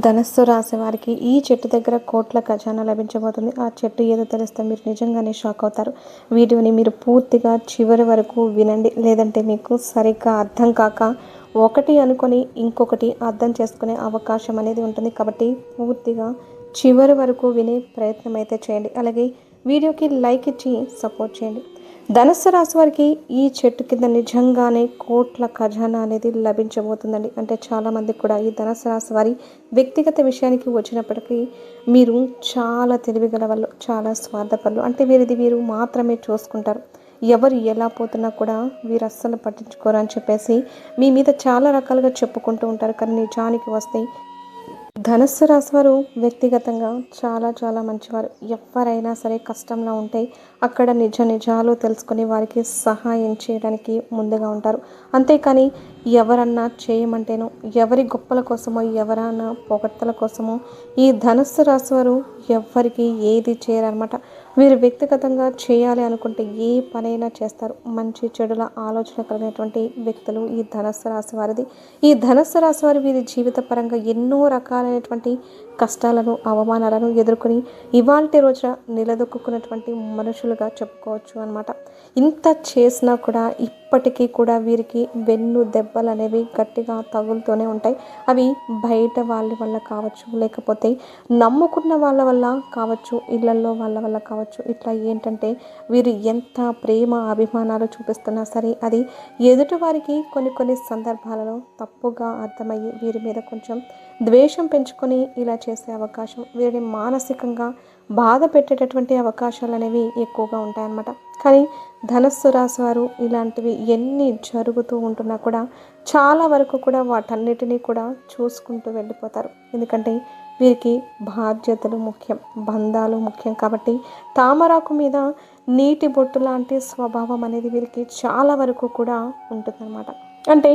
ధనస్సు రాశి వారికి ఈ చెట్టు దగ్గర కోట్ల ఖజానా లభించబోతుంది. ఆ చెట్టు ఏదో తెలిస్తే మీరు నిజంగానే షాక్ అవుతారు. వీడియోని మీరు పూర్తిగా చివరి వరకు వినండి. లేదంటే మీకు సరిగ్గా అర్థం కాక ఒకటి అనుకొని ఇంకొకటి అర్థం చేసుకునే అవకాశం అనేది ఉంటుంది. కాబట్టి పూర్తిగా చివరి వరకు వినే ప్రయత్నం అయితే చేయండి. అలాగే వీడియోకి లైక్ ఇచ్చి సపోర్ట్ చేయండి. ధనుస్సు రాశి వారికి ఈ చెట్టు కింద నిజంగానే కోట్ల ఖజానా అనేది లభించబోతుందండి. అంటే చాలామంది కూడా ఈ ధనుస్సు రాశి వారి వ్యక్తిగత విషయానికి వచ్చినప్పటికీ మీరు చాలా తెలివిగల వాళ్ళు చాలా స్వార్థపరులు. అంటే వీరిది వీరు మాత్రమే చూసుకుంటారు. ఎవరు ఎలా పోతున్నా కూడా వీరు అస్సలు పట్టించుకోరు అని చెప్పేసి మీ మీద చాలా రకాలుగా చెప్పుకుంటూ ఉంటారు. కానీ నిజానికి వస్తే ధనస్సు రాశి వారు వ్యక్తిగతంగా చాలా చాలా మంచివారు. ఎవరైనా సరే కష్టంలో ఉంటే అక్కడ నిజ నిజాలు తెలుసుకొని వారికి సహాయం చేయడానికి ముందుగా ఉంటారు. అంతేకాని ఎవరన్నా చేయమంటేనో ఎవరి గొప్పల కోసమో ఎవరన్నా పొగడ్తల కోసమో ఈ ధనస్సు రాశి వారు ఎవ్వరికి ఏది చేయరనమాట. వీరు వ్యక్తిగతంగా చేయాలి అనుకుంటే ఏ పనైనా చేస్తారు. మంచి చెడుల ఆలోచన కలిగినటువంటి వ్యక్తులు ఈ ధనస్సు రాశి వారిది ఈ ధనస్సు రాశి వారు వీరి జీవిత పరంగా ఎన్నో రకాలైనటువంటి కష్టాలను అవమానాలను ఎదుర్కొని ఇవాల్టి రోజున నిలదొక్కున్నటువంటి మనుషులుగా చెప్పుకోవచ్చు అనమాట ఇంత చేసినా కూడా ఇప్పటికీ కూడా వీరికి వెన్ను దెబ్బలు అనేవి గట్టిగా తగులుతూనే ఉంటాయి. అవి బయట వాళ్ళ వల్ల కావచ్చు లేకపోతే నమ్ముకున్న వాళ్ళ వల్ల కావచ్చు ఇళ్ళలో వాళ్ళ వల్ల కావచ్చు. ఇట్లా ఏంటంటే వీరు ఎంత ప్రేమ అభిమానాలు చూపిస్తున్నా సరే అది ఎదుటి వారికి కొన్ని కొన్ని సందర్భాలలో తప్పుగా అర్థమయ్యి వీరి మీద కొంచెం ద్వేషం పెంచుకొని ఇలా చేసే అవకాశం వీరిని మానసికంగా బాధ పెట్టేటటువంటి అవకాశాలు అనేవి ఎక్కువగా ఉంటాయన్నమాట. కానీ ధనస్సు రాశి వారు ఇలాంటివి ఎన్ని జరుగుతూ ఉంటున్నా కూడా చాలా వరకు కూడా వాటన్నిటినీ కూడా చూసుకుంటూ వెళ్ళిపోతారు. ఎందుకంటే వీరికి బాధ్యతలు ముఖ్యం బంధాలు ముఖ్యం కాబట్టి తామరాకు మీద నీటి బొట్టు లాంటి స్వభావం అనేది వీరికి చాలా వరకు కూడా ఉంటుందన్నమాట. అంటే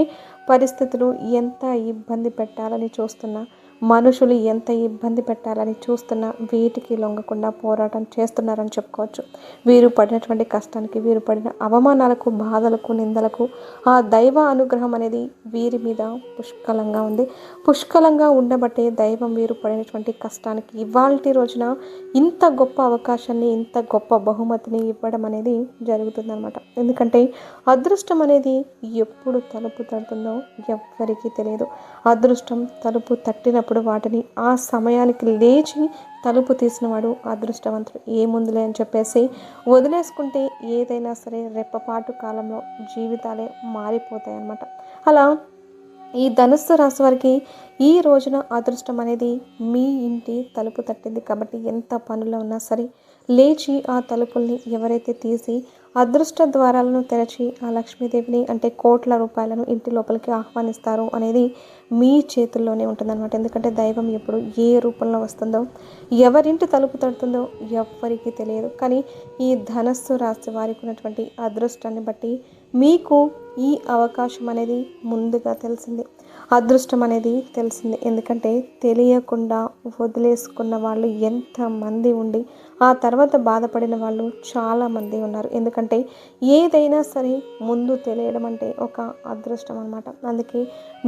పరిస్థితులు ఎంత ఇబ్బంది పెట్టాలని చూస్తున్నా మనుషులు ఎంత ఇబ్బంది పెట్టాలని చూస్తున్నా వీటికి లొంగకుండా పోరాటం చేస్తున్నారని చెప్పుకోవచ్చు. వీరు పడినటువంటి కష్టానికి వీరు పడిన అవమానాలకు బాధలకు నిందలకు ఆ దైవ అనుగ్రహం అనేది వీరి మీద పుష్కలంగా ఉంది. పుష్కలంగా ఉండబట్టే దైవం వీరు పడినటువంటి కష్టానికి ఇవాల్టి రోజున ఇంత గొప్ప అవకాశాన్ని ఇంత గొప్ప బహుమతిని ఇవ్వడం అనేది జరుగుతుందన్నమాట. ఎందుకంటే అదృష్టం అనేది ఎప్పుడు తలుపు తడుతుందో ఎవ్వరికీ తెలియదు. అదృష్టం తలుపు తట్టిన తట్టినప్పుడు వాటిని ఆ సమయానికి లేచి తలుపు తీసినవాడు అదృష్టవంతుడు. ఏముందిలే అని చెప్పేసి వదిలేసుకుంటే ఏదైనా సరే రెప్పపాటు కాలంలో జీవితాలే మారిపోతాయి అన్నమాట అలా ఈ ధనుస్సు రాశి వారికి ఈ రోజున అదృష్టం అనేది మీ ఇంటి తలుపు తట్టింది కాబట్టి ఎంత పనులు ఉన్నా సరే లేచి ఆ తలుపుల్ని ఎవరైతే తీసి అదృష్ట ద్వారాలను తెరచి ఆ లక్ష్మీదేవిని అంటే కోట్ల రూపాయలను ఇంటి లోపలికి ఆహ్వానిస్తారు అనేది మీ చేతుల్లోనే ఉంటుందన్నమాట. ఎందుకంటే దైవం ఎప్పుడు ఏ రూపంలో వస్తుందో ఎవరింటి తలుపు తడుతుందో ఎవ్వరికీ తెలియదు. కానీ ఈ ధనస్సు రాశి వారికి ఉన్నటువంటి అదృష్టాన్ని బట్టి మీకు ఈ అవకాశం అనేది ముందుగా తెలిసింది. అదృష్టం అనేది తెలిసింది. ఎందుకంటే తెలియకుండా వదిలేసుకున్న వాళ్ళు ఎంతమంది ఉండి ఆ తర్వాత బాధపడిన వాళ్ళు చాలామంది ఉన్నారు. ఎందుకంటే ఏదైనా సరే ముందు తెలియడం అంటే ఒక అదృష్టం అనమాట అందుకే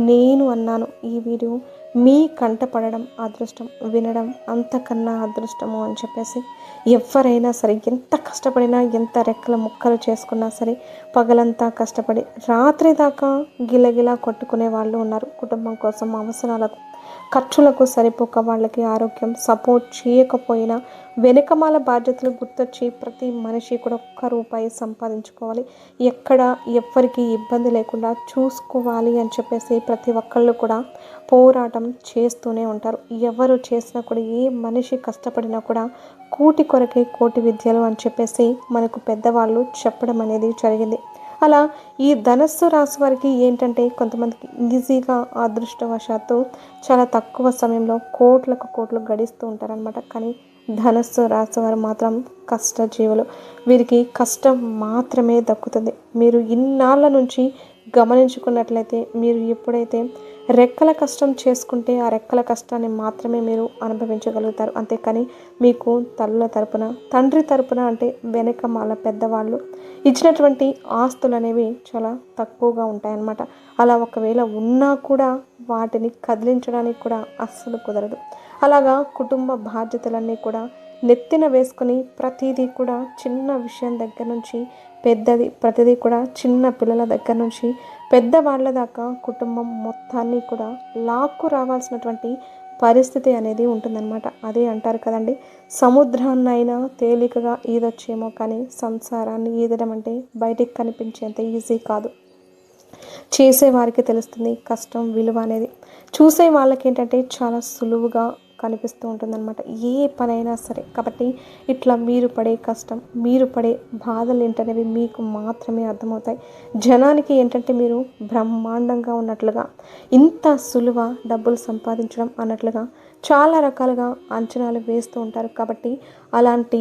నేను అన్నాను ఈ వీడియో మీ కంటపడడం అదృష్టం వినడం అంతకన్నా అదృష్టము అని చెప్పేసి ఎవరైనా సరే ఎంత కష్టపడినా ఎంత రెక్కల ముక్కలు చేసుకున్నా సరే పగలంతా కష్టపడి రాత్రి దాకా గిలగిలా కొట్టుకునే వాళ్ళు ఉన్నారు. కుటుంబం కోసం అవసరాలకు ఖర్చులకు సరిపోక వాళ్ళకి ఆరోగ్యం సపోర్ట్ చేయకపోయినా వెనుకమాల బాధ్యతలు గుర్తొచ్చి ప్రతి మనిషి కూడా ఒక్క రూపాయి సంపాదించుకోవాలి. ఎక్కడ ఎవ్వరికి ఇబ్బంది లేకుండా చూసుకోవాలి అని చెప్పేసి ప్రతి ఒక్కళ్ళు కూడా పోరాటం చేస్తూనే ఉంటారు. ఎవరు చేసినా కూడా ఏ మనిషి కష్టపడినా కూడా కూటి కొరకే కోటి విద్యలు అని చెప్పేసి మనకు పెద్దవాళ్ళు చెప్పడం అనేది జరిగింది. అలా ఈ ధనస్సు రాశి వారికి ఏంటంటే కొంతమందికి ఈజీగా అదృష్టవశాత్తు చాలా తక్కువ సమయంలో కోట్లకు కోట్లు గడిస్తూ ఉంటారనమాట కానీ ధనస్సు రాశి వారు మాత్రం కష్టజీవులు. వీరికి కష్టం మాత్రమే దక్కుతుంది. మీరు ఇన్నాళ్ళ నుంచి గమనించుకున్నట్లయితే మీరు ఎప్పుడైతే రెక్కల కష్టం చేసుకుంటే ఆ రెక్కల కష్టాన్ని మాత్రమే మీరు అనుభవించగలుగుతారు. అంతేకాని మీకు తల్లుల తరపున తండ్రి తరపున అంటే వెనక మాల పెద్దవాళ్ళు ఇచ్చినటువంటి ఆస్తులు అనేవి చాలా తక్కువగా ఉంటాయన్నమాట. అలా ఒకవేళ ఉన్నా కూడా వాటిని కదిలించడానికి కూడా అస్సలు కుదరదు. అలాగా కుటుంబ బాధ్యతలన్నీ కూడా నెత్తిన వేసుకొని ప్రతిదీ కూడా చిన్న విషయం దగ్గర నుంచి పెద్దది ప్రతిదీ కూడా చిన్న పిల్లల దగ్గర నుంచి పెద్దవాళ్ళ దాకా కుటుంబం మొత్తాన్ని కూడా లాక్కు రావాల్సినటువంటి పరిస్థితి అనేది ఉంటుందన్నమాట. అదే అంటారు కదండి సముద్రాన్నైనా తేలికగా ఈదొచ్చేమో కానీ సంసారాన్ని ఈదడం అంటే బయటికి కనిపించేంత ఈజీ కాదు. చేసే వారికి తెలుస్తుంది కష్టం విలువ అనేది. చూసే వాళ్ళకి ఏంటంటే చాలా సులువుగా కనిపిస్తూ ఉంటుందన్నమాట. ఏ పనైనా సరే. కాబట్టి ఇట్లా మీరు పడే కష్టం మీరు పడే బాధలు ఏంటనేవి మీకు మాత్రమే అర్థమవుతాయి. జనానికి ఏంటంటే మీరు బ్రహ్మాండంగా ఉన్నట్లుగా ఇంత సులువ డబ్బులు సంపాదించడం అన్నట్లుగా చాలా రకాలుగా అంచనాలు వేస్తూ ఉంటారు. కాబట్టి అలాంటి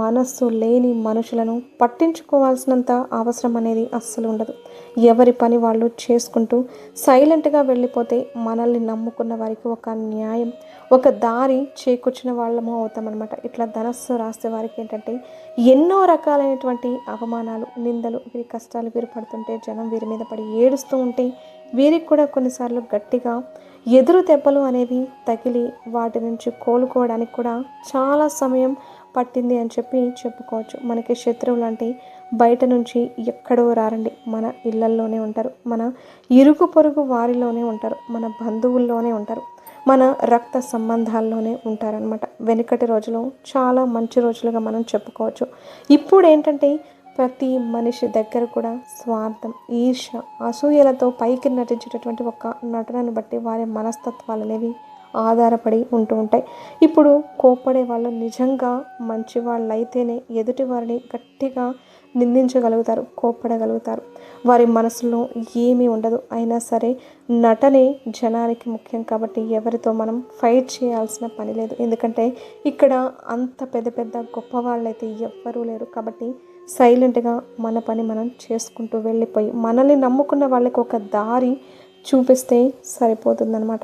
మనస్సు లేని మనుషులను పట్టించుకోవాల్సినంత అవసరం అనేది అస్సలు ఉండదు. ఎవరి పని వాళ్ళు చేసుకుంటూ సైలెంట్గా వెళ్ళిపోతే మనల్ని నమ్ముకున్న వారికి ఒక న్యాయం ఒక దారి చేకూర్చిన వాళ్ళము అవుతామన్నమాట. ఇట్లా ధనస్సు రాసే వారికి ఏంటంటే ఎన్నో రకాలైనటువంటి అవమానాలు నిందలు వీరి కష్టాలు వీరు పడుతుంటే జనం వీరి మీద పడి ఏడుస్తూ ఉంటే వీరికి కూడా కొన్నిసార్లు గట్టిగా ఎదురు దెబ్బలు అనేవి తగిలి వాటి నుంచి కోలుకోవడానికి కూడా చాలా సమయం పట్టింది అని చెప్పి చెప్పుకోవచ్చు. మనకి శత్రువులు అంటే బయట నుంచి ఎక్కడో రారండి. మన ఇళ్ళల్లోనే ఉంటారు. మన ఇరుగు పొరుగు వారిలోనే ఉంటారు. మన బంధువుల్లోనే ఉంటారు. మన రక్త సంబంధాల్లోనే ఉంటారనమాట వెనుకటి రోజులు చాలా మంచి రోజులుగా మనం చెప్పుకోవచ్చు. ఇప్పుడు ఏంటంటే ప్రతి మనిషి దగ్గర కూడా స్వార్థం ఈర్ష అసూయలతో పైకి నటించేటటువంటి ఒక నటనను బట్టి వారి మనస్తత్వాలు అనేవి ఆధారపడి ఉంటూ ఉంటాయి. ఇప్పుడు కోప్పడే వాళ్ళు నిజంగా మంచి వాళ్ళైతేనే అయితేనే ఎదుటి వారిని గట్టిగా నిందించగలుగుతారు కోప్పడగలుగుతారు. వారి మనసులో ఏమీ ఉండదు. అయినా సరే నటనే జనానికి ముఖ్యం కాబట్టి ఎవరితో మనం ఫైట్ చేయాల్సిన పని లేదు. ఎందుకంటే ఇక్కడ అంత పెద్ద పెద్ద గొప్ప వాళ్ళైతే ఎవ్వరూ లేరు కాబట్టి సైలెంట్గా మన పని మనం చేసుకుంటూ వెళ్ళిపోయి మనల్ని నమ్ముకున్న వాళ్ళకి ఒక దారి చూపిస్తే సరిపోతుందనమాట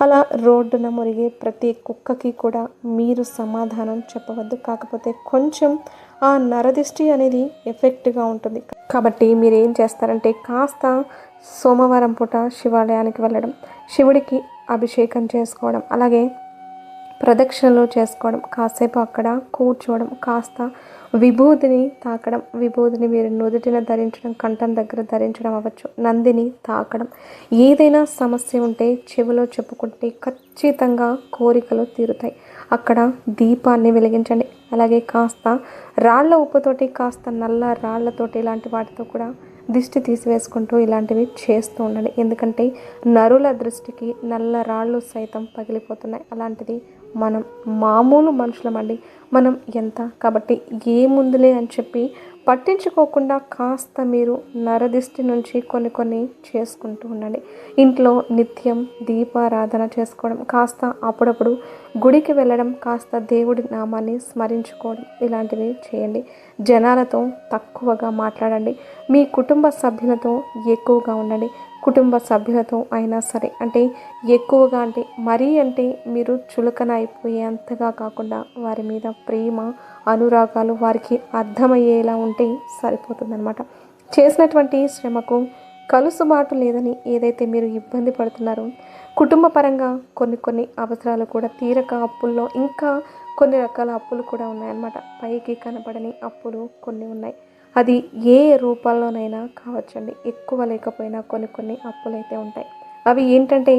అలా రోడ్డున మురిగే ప్రతి కుక్కకి కూడా మీరు సమాధానం చెప్పవద్దు. కాకపోతే కొంచెం ఆ నరదిష్టి అనేది ఎఫెక్ట్గా ఉంటుంది. కాబట్టి మీరు ఏం చేస్తారంటే కాస్త సోమవారం పూట శివాలయానికి వెళ్ళడం శివుడికి అభిషేకం చేసుకోవడం అలాగే ప్రదక్షిణలు చేసుకోవడం కాసేపు అక్కడ కూర్చోవడం కాస్త విభూతిని తాకడం. విభూతిని మీరు నుదుటిన ధరించడం కంఠం దగ్గర ధరించడం అవ్వచ్చు. నందిని తాకడం. ఏదైనా సమస్య ఉంటే చెవిలో చెప్పుకుంటే ఖచ్చితంగా కోరికలు తీరుతాయి. అక్కడ దీపాన్ని వెలిగించండి. అలాగే కాస్త రాళ్ళ ఉప్పుతోటి కాస్త నల్ల రాళ్ళతోటి ఇలాంటి వాటితో కూడా దిష్టి తీసివేసుకుంటూ ఇలాంటివి చేస్తూ ఉండండి. ఎందుకంటే నరుల దృష్టికి నల్ల రాళ్ళు సైతం పగిలిపోతున్నాయి. అలాంటిది మనం మామూలు మనుషులమండి మనం ఎంత? కాబట్టి ఏముందిలే అని చెప్పి పట్టించుకోకుండా కాస్త మీరు నరదిష్టి నుంచి కొన్ని కొన్ని చేసుకుంటూ ఉండండి. ఇంట్లో నిత్యం దీపారాధన చేసుకోవడం కాస్త అప్పుడప్పుడు గుడికి వెళ్ళడం కాస్త దేవుడి నామాన్ని స్మరించుకోవడం ఇలాంటివి చేయండి. జనాలతో తక్కువగా మాట్లాడండి. మీ కుటుంబ సభ్యులతో ఎక్కువగా ఉండండి. కుటుంబ సభ్యులతో అయినా సరే అంటే ఎక్కువగా అంటే మరీ అంటే మీరు చులకన అయిపోయేంతగా కాకుండా వారి మీద ప్రేమ అనురాగాలు వారికి అర్థమయ్యేలా ఉంటే సరిపోతుందన్నమాట. చేసినటువంటి శ్రమకు కలుసుబాటు లేదని ఏదైతే మీరు ఇబ్బంది పడుతున్నారో కుటుంబ పరంగా కొన్ని కొన్ని అవసరాలు కూడా తీరక అప్పుల్లో ఇంకా కొన్ని రకాల అప్పులు కూడా ఉన్నాయన్నమాట. పైకి కనపడని అప్పులు కొన్ని ఉన్నాయి. అది ఏ రూపాల్లోనైనా కావచ్చండి. ఎక్కువ లేకపోయినా కొన్ని కొన్ని అప్పులు అయితే ఉంటాయి. అవి ఏంటంటే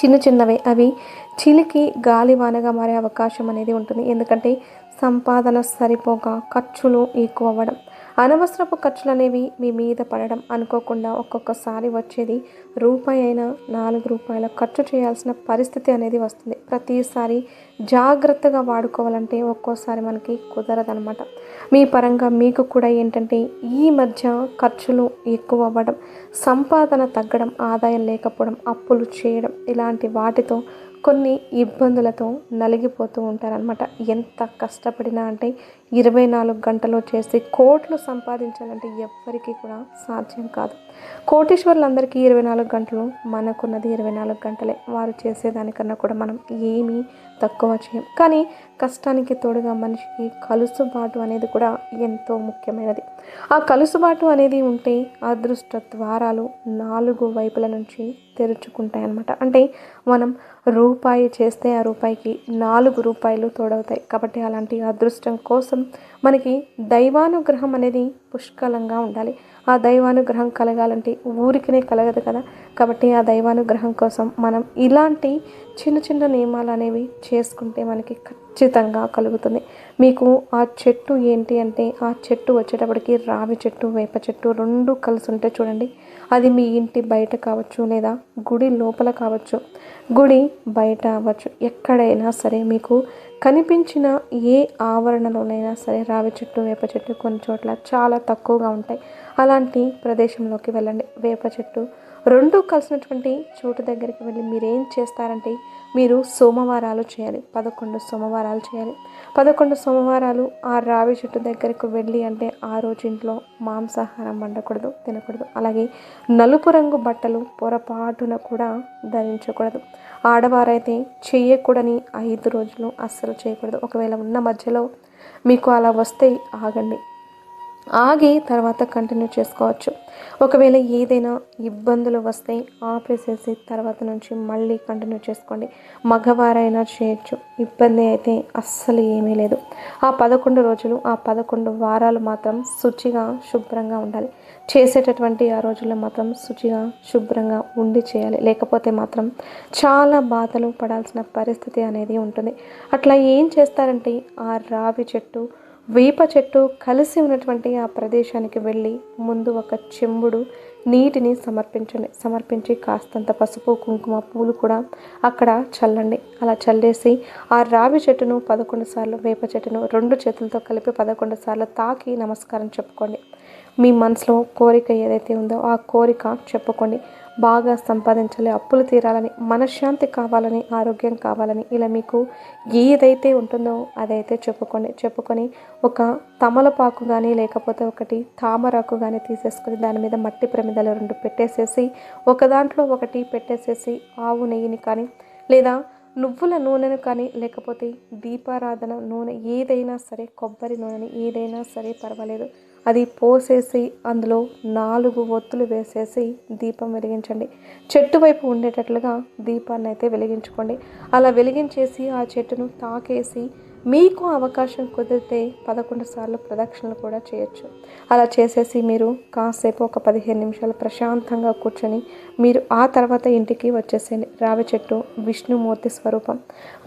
చిన్న చిన్నవే. అవి చిలికి గాలివానగా మారే అవకాశం అనేది ఉంటుంది. ఎందుకంటే సంపాదన సరిపోక ఖర్చులు ఎక్కువ అవ్వడం అనవసరపు ఖర్చులు అనేవి మీ మీద పడడం అనుకోకుండా ఒక్కొక్కసారి వచ్చేది రూపాయి అయినా నాలుగు రూపాయల ఖర్చు చేయాల్సిన పరిస్థితి అనేది వస్తుంది. ప్రతిసారి జాగ్రత్తగా వాడుకోవాలంటే ఒక్కోసారి మనకి కుదరదనమాట మీ పరంగా మీకు కూడా ఏంటంటే ఈ మధ్య ఖర్చులు ఎక్కువ అవ్వడం సంపాదన తగ్గడం ఆదాయం లేకపోవడం అప్పులు చేయడం ఇలాంటి వాటితో కొన్ని ఇబ్బందులతో నలిగిపోతూ ఉంటారనమాట ఎంత కష్టపడినా అంటే ఇరవై నాలుగు గంటలు చేసి కోట్లు సంపాదించాలంటే ఎవ్వరికీ కూడా సాధ్యం కాదు. కోటీశ్వర్లందరికీ ఇరవై నాలుగు గంటలు మనకున్నది ఇరవై నాలుగు గంటలే. వారు చేసేదానికన్నా కూడా మనం ఏమీ తక్కువ చేయం. కానీ కష్టానికి తోడుగా మనిషికి కలుసుబాటు అనేది కూడా ఎంతో ముఖ్యమైనది. ఆ కలుసుబాటు అనేది ఉంటే అదృష్ట ద్వారాలు నాలుగు వైపుల నుంచి తెరుచుకుంటాయి అన్నమాట అంటే మనం రూపాయి చేస్తే ఆ రూపాయికి నాలుగు రూపాయలు తోడవుతాయి. కాబట్టి అలాంటి అదృష్టం కోసం మనకి దైవానుగ్రహం అనేది పుష్కలంగా ఉండాలి. ఆ దైవానుగ్రహం కలగాలంటే ఊరికినే కలగదు కదా. కాబట్టి ఆ దైవానుగ్రహం కోసం మనం ఇలాంటి చిన్న చిన్న నియమాలు అనేవి చేసుకుంటే మనకి ఖచ్చితంగా కలుగుతుంది. మీకు ఆ చెట్టు ఏంటి అంటే ఆ చెట్టు వచ్చేటప్పటికి రావి చెట్టు వేప చెట్టు రెండు కలిసి ఉంటే చూడండి. అది మీ ఇంటి బయట కావచ్చు లేదా గుడి లోపల కావచ్చు గుడి బయట అవ్వచ్చు. ఎక్కడైనా సరే మీకు కనిపించిన ఏ ఆవరణలోనైనా సరే రావి చెట్టు వేప చెట్టు కొన్ని చోట్ల చాలా తక్కువగా ఉంటాయి. అలాంటి ప్రదేశంలోకి వెళ్ళండి. వేప చెట్టు రెండు కలిసినటువంటి చోటు దగ్గరికి వెళ్ళి మీరేం చేస్తారంటే మీరు సోమవారాలు చేయాలి. పదకొండు సోమవారాలు చేయాలి. పదకొండు సోమవారాలు ఆ రావి చెట్టు దగ్గరకు వెళ్ళి అంటే ఆ రోజు ఇంట్లో మాంసాహారం వండకూడదు తినకూడదు. అలాగే నలుపు రంగు బట్టలు పొరపాటున కూడా ధరించకూడదు. ఆడవారైతే చేయకూడని ఐదు రోజులు అస్సలు చేయకూడదు. ఒకవేళ ఉన్న మధ్యలో మీకు అలా వస్తే ఆగండి. ఆగి తర్వాత కంటిన్యూ చేసుకోవచ్చు. ఒకవేళ ఏదైనా ఇబ్బందులు వస్తే ఆపేసేసి తర్వాత నుంచి మళ్ళీ కంటిన్యూ చేసుకోండి. మగవారైనా చేయొచ్చు. ఇబ్బంది అయితే అస్సలు ఏమీ లేదు. ఆ పదకొండు రోజులు ఆ పదకొండు వారాలు మాత్రం శుచిగా శుభ్రంగా ఉండాలి. చేసేటటువంటి ఆ రోజుల్లో మాత్రం శుచిగా శుభ్రంగా ఉండి చేయాలి. లేకపోతే మాత్రం చాలా బాధలు పడాల్సిన పరిస్థితి అనేది ఉంటుంది. అట్లా ఏం చేస్తారంటే ఆ రావి చెట్టు వేప చెట్టు కలిసి ఉన్నటువంటి ఆ ప్రదేశానికి వెళ్ళి ముందు ఒక చెంబుడు నీటిని సమర్పించండి సమర్పించి కాస్తంత పసుపు కుంకుమ పూలు కూడా అక్కడ చల్లండి. అలా చల్లేసి ఆ రావి చెట్టును పదకొండు సార్లు వేప చెట్టును రెండు చేతులతో కలిపి పదకొండు సార్లు తాకి నమస్కారం చెప్పుకోండి. మీ మనసులో కోరిక ఏదైతే ఉందో ఆ కోరిక చెప్పుకోండి. బాగా సంపాదించాలి అప్పులు తీరాలని మనశ్శాంతి కావాలని ఆరోగ్యం కావాలని ఇలా మీకు ఏదైతే ఉంటుందో అదైతే చెప్పుకోండి చెప్పుకొని ఒక తమలపాకు కానీ లేకపోతే ఒకటి తామరాకు కానీ తీసేసుకొని దాని మీద మట్టి ప్రమిదలు రెండు పెట్టేసేసి ఒక దాంట్లో ఒకటి పెట్టేసేసి ఆవు నెయ్యిని కానీ లేదా నువ్వుల నూనెను కానీ లేకపోతే దీపారాధన నూనె ఏదైనా సరే కొబ్బరి నూనెని ఏదైనా సరే పర్వాలేదు. అది పోసేసి అందులో నాలుగు ఒత్తులు వేసేసి దీపం వెలిగించండి. చెట్టు వైపు ఉండేటట్లుగా దీపాన్ని అయితే వెలిగించుకోండి. అలా వెలిగించేసి ఆ చెట్టును తాకేసి మీకు అవకాశం కుదిరితే పదకొండు సార్లు ప్రదక్షిణలు కూడా చేయొచ్చు. అలా చేసేసి మీరు కాసేపు ఒక పదిహేను నిమిషాలు ప్రశాంతంగా కూర్చొని మీరు ఆ తర్వాత ఇంటికి వచ్చేసేయండి. రావి చెట్టు విష్ణుమూర్తి స్వరూపం.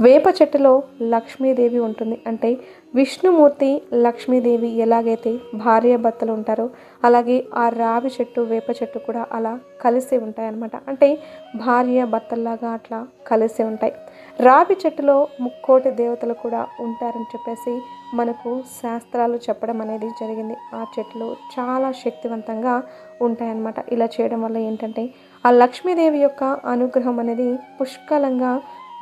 వేప చెట్టులో లక్ష్మీదేవి ఉంటుంది. అంటే విష్ణుమూర్తి లక్ష్మీదేవి ఎలాగైతే భార్య భర్తలు ఉంటారో అలాగే ఆ రావి చెట్టు వేప చెట్టు కూడా అలా కలిసి ఉంటాయన్నమాట. అంటే భార్య భర్తల్లాగా అట్లా కలిసి ఉంటాయి. రావి చెట్టులో ముక్కోటి దేవతలు కూడా ఉంటారని చెప్పేసి మనకు శాస్త్రాలు చెప్పడం అనేది జరిగింది. ఆ చెట్లు చాలా శక్తివంతంగా ఉంటాయన్నమాట. ఇలా చేయడం వల్ల ఏంటంటే ఆ లక్ష్మీదేవి యొక్క అనుగ్రహం అనేది పుష్కలంగా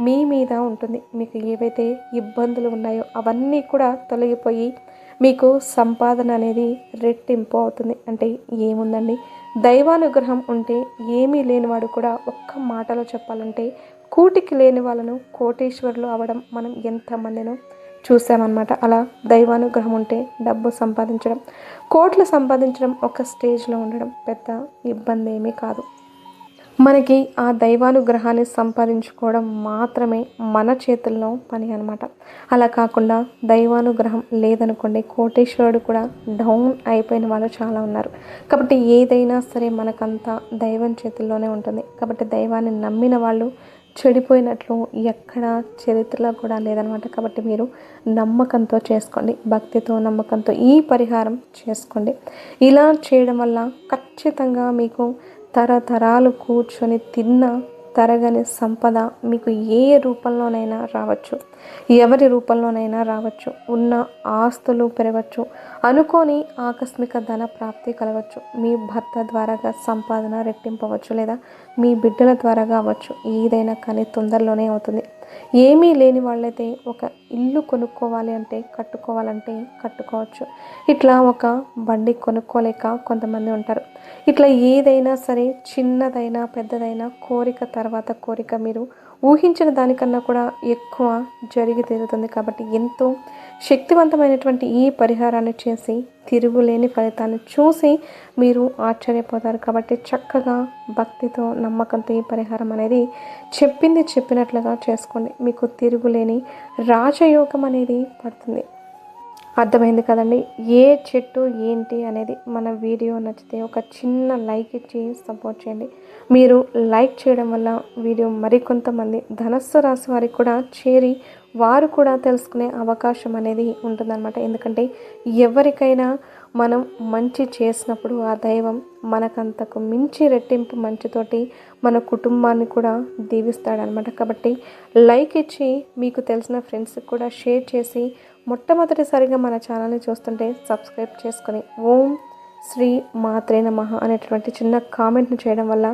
మీ మీద ఉంటుంది. మీకు ఏవైతే ఇబ్బందులు ఉన్నాయో అవన్నీ కూడా తొలగిపోయి మీకు సంపాదన అనేది రెట్టింపు అవుతుంది. అంటే ఏముందండి? దైవానుగ్రహం ఉంటే ఏమీ లేనివాడు కూడా ఒక్క మాటలో చెప్పాలంటే కూటికి లేని వాళ్ళను కోటేశ్వరులు అవడం మనం ఎంతమందినో చూసామన్నమాట. అలా దైవానుగ్రహం ఉంటే డబ్బు సంపాదించడం కోట్లు సంపాదించడం ఒక స్టేజ్లో ఉండడం పెద్ద ఇబ్బంది ఏమీ కాదు. మనకి ఆ దైవానుగ్రహాన్ని సంపాదించుకోవడం మాత్రమే మన చేతుల్లో పని అనమాట అలా కాకుండా దైవానుగ్రహం లేదనుకోండి కోటేశ్వరుడు కూడా డౌన్ అయిపోయిన వాళ్ళు చాలా ఉన్నారు. కాబట్టి ఏదైనా సరే మనకంతా దైవం చేతుల్లోనే ఉంటుంది. కాబట్టి దైవాన్ని నమ్మిన వాళ్ళు చెడిపోయినట్లు ఎక్కడ చరిత్రలో కూడా లేదనమాట కాబట్టి మీరు నమ్మకంతో చేసుకోండి భక్తితో నమ్మకంతో ఈ పరిహారం చేసుకోండి. ఇలా చేయడం వల్ల ఖచ్చితంగా మీకు తరతరాలు కూర్చొని తిన్న తరగని సంపద మీకు ఏ రూపంలోనైనా రావచ్చు. ఎవరి రూపంలోనైనా రావచ్చు. ఉన్న ఆస్తులు పెరగచ్చు. అనుకోని ఆకస్మిక ధన ప్రాప్తి కలగచ్చు మీ భర్త ద్వారాగా సంపాదన రెట్టింపవచ్చు లేదా మీ బిడ్డల ద్వారా కావచ్చు ఏదైనా కానీ తొందరలోనే అవుతుంది. ఏమీ లేని వాళ్ళైతే ఒక ఇల్లు కొనుక్కోవాలి అంటే కట్టుకోవాలంటే కట్టుకోవచ్చు. ఇట్లా ఒక బండి కొనుక్కోలేక కొంతమంది ఉంటారు. ఇట్లా ఏదైనా సరే చిన్నదైనా పెద్దదైనా కోరిక తర్వాత కోరిక మీరు ఊహించిన దానికన్నా కూడా ఎక్కువ జరిగి తీరుతుంది కాబట్టి ఎంతో శక్తివంతమైనటువంటి ఈ పరిహారాన్ని చేసి తిరుగులేని ఫలితాన్ని చూసి మీరు ఆశ్చర్యపోతారు. కాబట్టి చక్కగా భక్తితో నమ్మకంతో ఈ పరిహారం అనేది చెప్పింది చెప్పినట్లుగా చేసుకోండి. మీకు తిరుగులేని రాజయోగం అనేది పడుతుంది. అర్థమైంది కదండి. ఏ చెట్టు ఏంటి అనేది మన వీడియో నచ్చితే ఒక చిన్న లైక్ ఇచ్చి సపోర్ట్ చేయండి. మీరు లైక్ చేయడం వల్ల వీడియో మరికొంతమంది ధనస్సు రాశి వారికి కూడా చేరి వారు కూడా తెలుసుకునే అవకాశం అనేది ఉంటుందన్నమాట. ఎందుకంటే ఎవరికైనా మనం మంచి చేసినప్పుడు ఆ దైవం మనకంతకు మించి రెట్టింపు మంచితోటి మన కుటుంబాన్ని కూడా దీవిస్తాడనమాట. కాబట్టి లైక్ ఇచ్చి మీకు తెలిసిన ఫ్రెండ్స్కి కూడా షేర్ చేసి మొట్టమొదటిసారిగా మన ఛానల్ని చూస్తుంటే సబ్స్క్రైబ్ చేసుకొని ఓం శ్రీ మాత్రే నమ అనేటువంటి చిన్న కామెంట్ను చేయడం వల్ల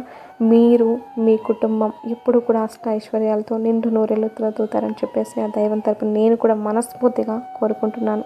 మీరు మీ కుటుంబం ఎప్పుడు కూడా అష్ట ఐశ్వర్యాలతో నిండు నూరెళ్ళు తూతారని చెప్పేసి ఆ దైవం తరపున నేను కూడా మనస్ఫూర్తిగా కోరుకుంటున్నాను.